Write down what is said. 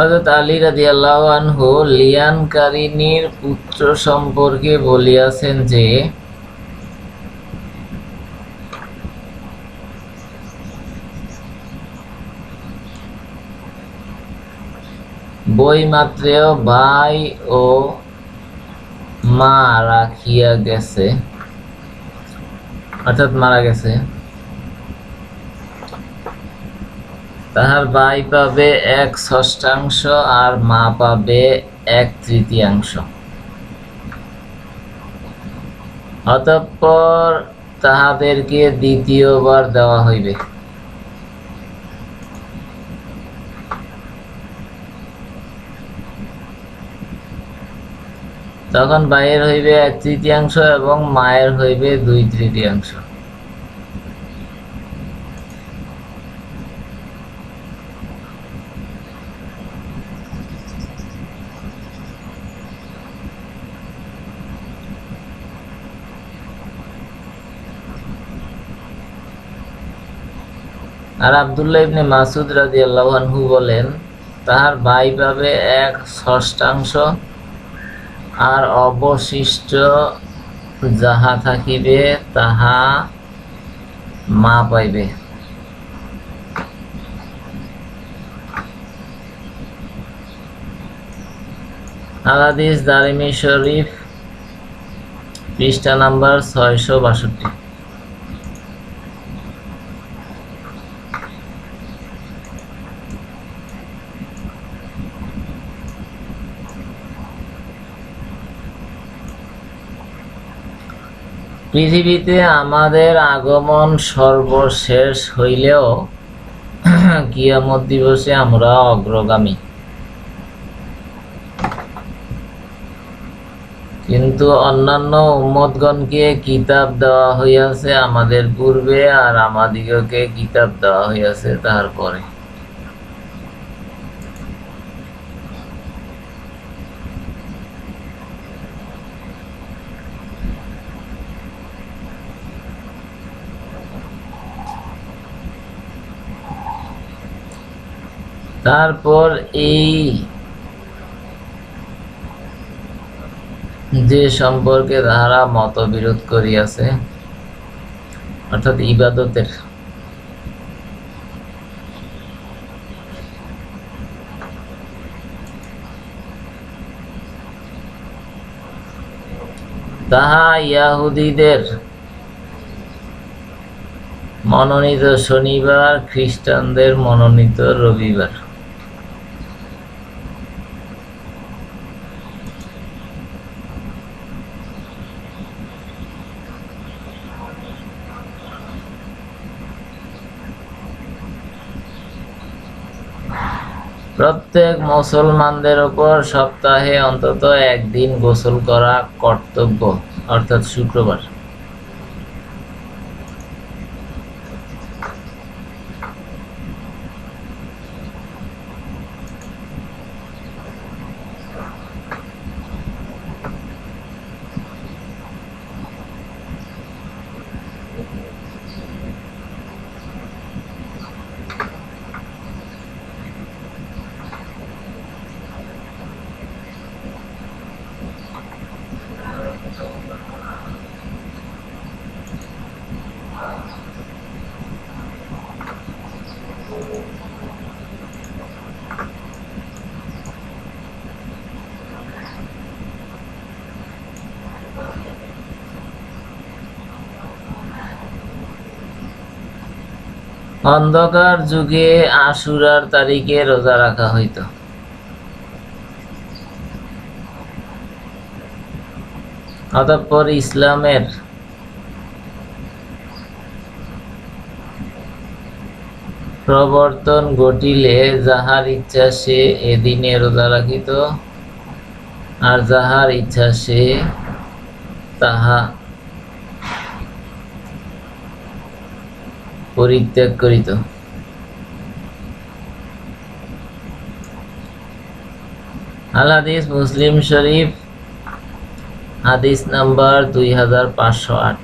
হযরত আলী রাদিয়াল্লাহু আনহু লিয়ান কারিনীর পুত্র সম্পর্কে বলিয়াছেন যে বই মাত্রেও ভাই ও মা রাখিয়া গেছে, অর্থাৎ মারা গেছে। তাহার ভাই পাবে এক ষষ্ঠাংশ আর মা পাবে এক তৃতীয়াংশ। অতঃপর তাহাদেরকে দ্বিতীয়বার দেওয়া হইবে। তখন ভাইয়ের হইবে এক তৃতীয়াংশ এবং মায়ের হইবে দুই তৃতীয়াংশ। আর আবদুল্লাহ ইবনে মাসুদ রাদিয়াল্লাহু আনহু বলেন, তাহার ভাই পাবে এক ষষ্ঠাংশ আর অবশিষ্ট যাহা থাকিবে তাহা মা পাইবে। আলাদিস দারিমি শরীফ পৃষ্ঠা নাম্বার ছয়শো বাষট্টি। পৃথিবীতে আমাদের আগমন সর্বশেষ হইলেও কিয়ামত দিবসে আমরা অগ্রগামী। কিন্তু অন্যান্য উম্মতগণকে কিতাব দেওয়া হইয়াছে আমাদের পূর্বে আর আমাদিগকে কিতাব দেওয়া হইয়াছে তাহার পরে তারপর এই যে সম্পর্কে তাহারা মতবিরোধ করিয়াছে, অর্থাৎ ইবাদতের তাহা ইয়াহুদিদের মনোনীত শনিবার, খ্রিস্টানদের মনোনীত রবিবার। প্রত্যেক মুসলমানদের উপর সপ্তাহে অন্তত একদিন গোসল করা কর্তব্য অর্থাৎ শুক্রবার। অন্ধকার যুগে আশুরার তারিখে রোজা রাখা হইত। অতঃপর ইসলামের প্রবর্তন ঘটিলে যাহার ইচ্ছা সে এদিনে রোজা রাখিত, আর যাহার ইচ্ছা সে তাহা পরিত্যাগ করিত। আল হাদিস মুসলিম শরীফ হাদিস নাম্বার দুই হাজার পাঁচশো আট।